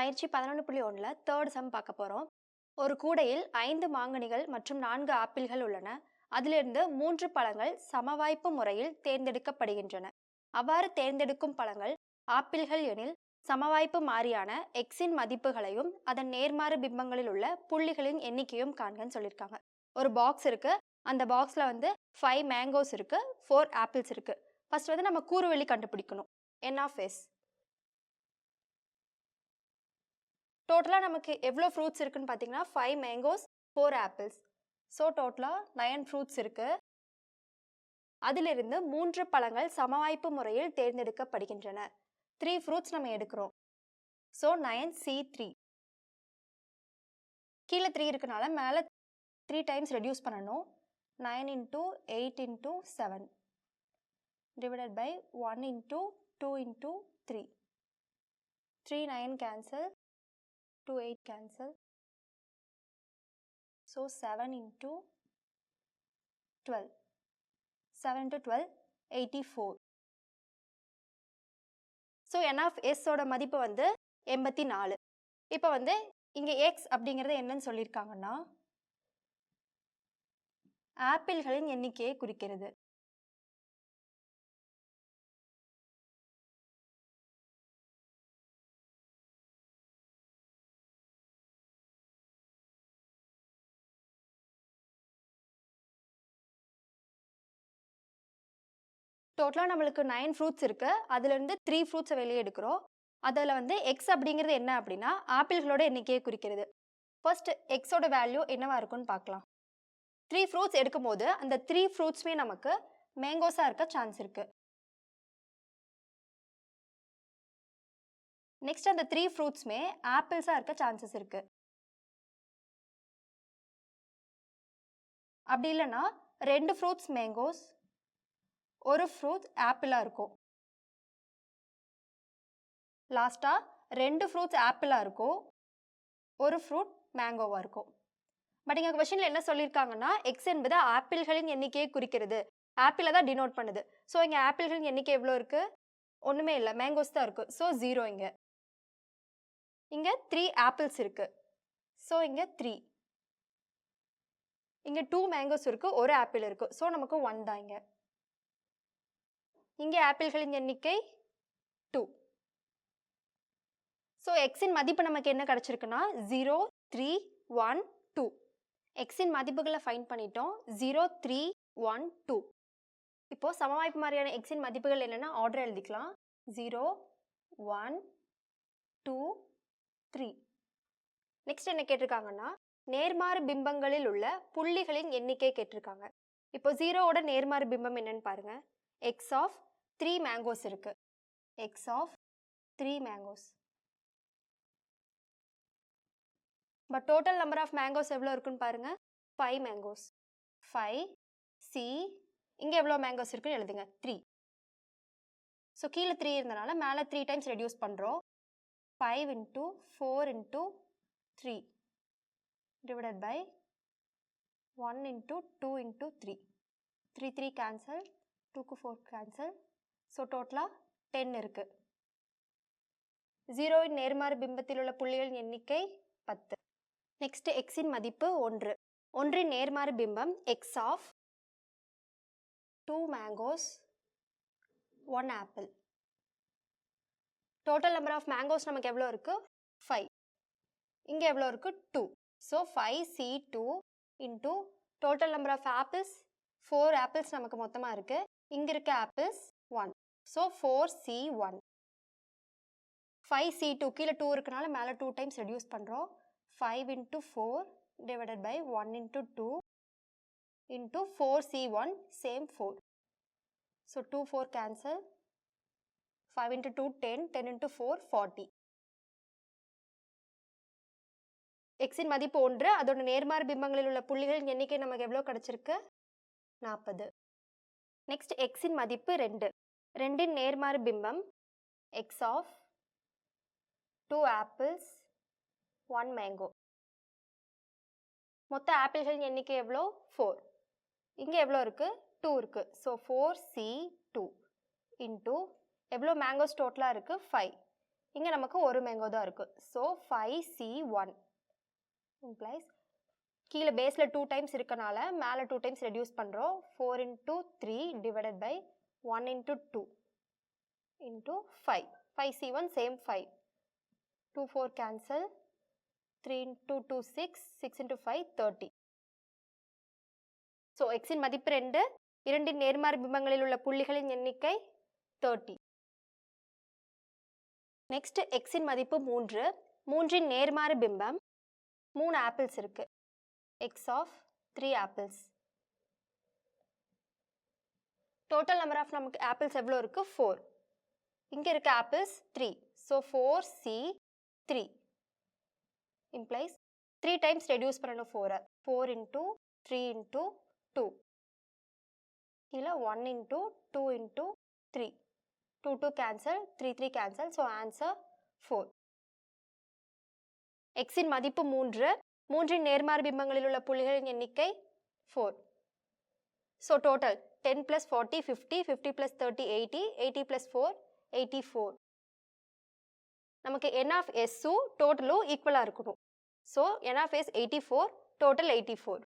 பயிற்சி பதினொன்று புள்ளி ஒன்றில் தேர்ட் சம் பார்க்க போகிறோம் ஒரு கூடையில் ஐந்து மாங்கனிகள் மற்றும் நான்கு ஆப்பிள்கள் உள்ளன. அதிலிருந்து மூன்று பழங்கள் சமவாய்ப்பு முறையில் தேர்ந்தெடுக்கப்படுகின்றன. அவ்வாறு தேர்ந்தெடுக்கும் பழங்கள் ஆப்பிள்கள் எனில் சமவாய்ப்பு மாறியான எக்ஸின் மதிப்புகளையும் அதன் நேர்மாறு பிம்பங்களில் உள்ள புள்ளிகளின் எண்ணிக்கையும் காண்கன்னு சொல்லியிருக்காங்க ஒரு பாக்ஸ் இருக்கு. அந்த பாக்ஸில் வந்து ஃபைவ் மேங்கோஸ் இருக்கு ஃபோர் ஆப்பிள்ஸ் இருக்கு. ஃபர்ஸ்ட் வந்து நம்ம கூறுவெளி கண்டுபிடிக்கணும். என் ஆஃப் எஸ் டோட்டலாக நமக்கு எவ்வளோ ஃப்ரூட்ஸ் இருக்குதுன்னு பார்த்தீங்கன்னா five mangoes four apples so டோட்டலாக நயன் ஃப்ரூட்ஸ் இருக்குது அதிலிருந்து மூன்று பழங்கள் சமவாய்ப்பு முறையில் தேர்ந்தெடுக்கப்படுகின்றன. த்ரீ ஃப்ரூட்ஸ் நம்ம எடுக்கிறோம். ஸோ நயன் சி த்ரீ கீழே த்ரீ இருக்கனால மேலே த்ரீ டைம்ஸ் ரெடியூஸ் பண்ணணும். Nine into eight into seven divided by one into two into three three nine cancel 2 8 cancel. So 7 into 12. 7 into 12, 84. So N of எஸ்ஸோட மதிப்பு வந்து எண்பத்தி நாலு இப்போ வந்து இங்கே எக்ஸ் அப்படிங்கிறது என்னன்னு சொல்லியிருக்காங்கன்னா ஆப்பிள்களின் எண்ணிக்கையை குறிக்கிறது டோட்டலாக நம்மளுக்கு நைன் ஃப்ரூட்ஸ் இருக்குது அதுலேருந்து த்ரீ ஃப்ரூட்ஸை வெளியே எடுக்கிறோம். அதில் வந்து எக்ஸ் அப்படிங்கிறது என்ன அப்படின்னா ஆப்பிள்களோட எண்ணிக்கையை குறிக்கிறது. ஃபர்ஸ்ட் எக்ஸோட வேல்யூ என்னவாக இருக்கும்னு பார்க்கலாம். த்ரீ ஃப்ரூட்ஸ் எடுக்கும்போது அந்த த்ரீ ஃப்ரூட்ஸுமே நமக்கு மேங்கோஸாக இருக்க சான்ஸ் இருக்குது நெக்ஸ்ட் அந்த த்ரீ ஃப்ரூட்ஸுமே ஆப்பிள்ஸாக இருக்க சான்சஸ் இருக்குது அப்படி இல்லைன்னா ரெண்டு ஃப்ரூட்ஸ் மேங்கோஸ் ஒரு ஃப்ரூட் ஆப்பிளாக இருக்கும். லாஸ்ட்டாக ரெண்டு ஃப்ரூட்ஸ் ஆப்பிளாக இருக்கும். ஒரு ஃப்ரூட் மேங்கோவாக இருக்கும். பட் இங்கே கொஷனில் என்ன சொல்லியிருக்காங்கன்னா எக்ஸ் என்பது ஆப்பிள்களின் எண்ணிக்கையை குறிக்கிறது. ஆப்பிளை தான் டினோட் பண்ணுது. ஸோ இங்கே ஆப்பிள்களின் எண்ணிக்கை எவ்வளோ இருக்குது ஒன்றுமே இல்லை. மேங்கோஸ் தான் இருக்குது ஸோ ஜீரோ இங்கே. இங்கே த்ரீ ஆப்பிள்ஸ் இருக்குது ஸோ இங்கே த்ரீ இங்கே டூ மேங்கோஸ் இருக்குது ஒரு ஆப்பிள் இருக்குது ஸோ நமக்கு ஒன் தான் இங்கே. இங்கே ஆப்பிள்களின் எண்ணிக்கை டூ ஸோ எக்ஸின் மதிப்பு நமக்கு என்ன கிடச்சிருக்குன்னா ஜீரோ த்ரீ ஒன் டூ எக்ஸின் மதிப்புகளை ஃபைன் பண்ணிட்டோம். ஜீரோ த்ரீ ஒன் டூ இப்போது சமவாய்ப்பு மாதிரியான எக்ஸின் மதிப்புகள் என்னென்னா ஆர்டர் எழுதிக்கலாம். Zero one two three next என்ன கேட்டிருக்காங்கன்னா நேர்மாறு பிம்பங்களில் உள்ள புள்ளிகளின் எண்ணிக்கை கேட்டிருக்காங்க. இப்போ ஜீரோவோட நேர்மாறு பிம்பம் என்னன்னு பாருங்கள் எக்ஸ் ஆஃப் த்ரீ மேங்கோஸ் இருக்கு. X of three mangoes but total number of mangoes எவ்வளோ இருக்குன்னு பாருங்க. ஃபைவ் மேங்கோஸ் ஃபைவ் சி இங்கே எவ்வளோ மேங்கோஸ் இருக்குன்னு எழுதுங்க. த்ரீ ஸோ கீழே த்ரீ இருந்தனால மேலே த்ரீ டைம்ஸ் ரெடியூஸ் பண்ணுறோம் five into four into three divided by one into two into three three three cancel டூக்கு ஃபோர் கேன்சல் ஸோ டோட்டலாக டென் இருக்குது ஜீரோவின் நேர்மாறு பிம்பத்தில் உள்ள புள்ளிகளின் எண்ணிக்கை பத்து. நெக்ஸ்ட் எக்ஸின் மதிப்பு ஒன்று. ஒன்றின் நேர்மாறு பிம்பம் X of two mangoes one apple total number of mangoes நமக்கு எவ்வளோ இருக்குது ஃபைவ் இங்கே எவ்வளோ இருக்குது two so five C two into total number of apples four apples நமக்கு மொத்தமாக இருக்குது இங்கே இருக்க apples so four C one five C two கீழே டூ இருக்கனால மேலே டூ டைம்ஸ் ரெடியூஸ் பண்ணுறோம் five into four divided by one into two into four C one same four so two four cancel five into two ten ten into four forty எக்ஸின் மதிப்பு ஒன்று. அதோட நேர்மாறு பிம்பங்களில் உள்ள புள்ளிகளின் எண்ணிக்கை நமக்கு எவ்வளோ கிடச்சிருக்கு? நாற்பது நெக்ஸ்ட் எக்ஸின் மதிப்பு ரெண்டு. ரெண்டின் நேர்மாறு பிம்பம் X of two apples one mango மொத்த ஆப்பிள்களின் எண்ணிக்கை எவ்வளோ? ஃபோர் இங்கே எவ்வளோ இருக்குது டூ இருக்குது so four C two into எவ்வளோ மேங்கோஸ் டோட்டலாக இருக்குது ஃபைவ் இங்கே நமக்கு ஒரு மேங்கோ தான் இருக்குது so five C one implies கீழே பேஸில் டூ டைம்ஸ் இருக்கனால மேலே டூ டைம்ஸ் ரெடியூஸ் பண்ணுறோம் four into three divided by one into two into five five C one same five two four cancel three into two six six into five thirty so எக்ஸின் மதிப்பு ரெண்டு. இரண்டின் நேர்மாறு பிம்பங்களில் உள்ள புள்ளிகளின் எண்ணிக்கை தேர்ட்டி நெக்ஸ்ட் எக்ஸின் மதிப்பு மூன்று. மூன்றின் நேர்மாறு பிம்பம் மூணு ஆப்பிள்ஸ் இருக்குது X of three apples total number of நமக்கு ஆப்பிள்ஸ் எவ்வளோ இருக்குது ஃபோர் இங்கே இருக்க apples three so four C three implies three times reduce பண்ணணும் ஃபோரை four into three into two இல்லை one into two into three two two cancel three three cancel so answer four எக்ஸின் மதிப்பு மூன்று. மூன்றின் நேர்மாறு பிம்பங்களில் உள்ள புள்ளிகளின் எண்ணிக்கை four So total 10 plus 40, 50, 50 plus 30, 80, 80 plus 4, 84. நமக்கு n of s um total um equal ஆ இருக்குணும். So n of s 84, total 84.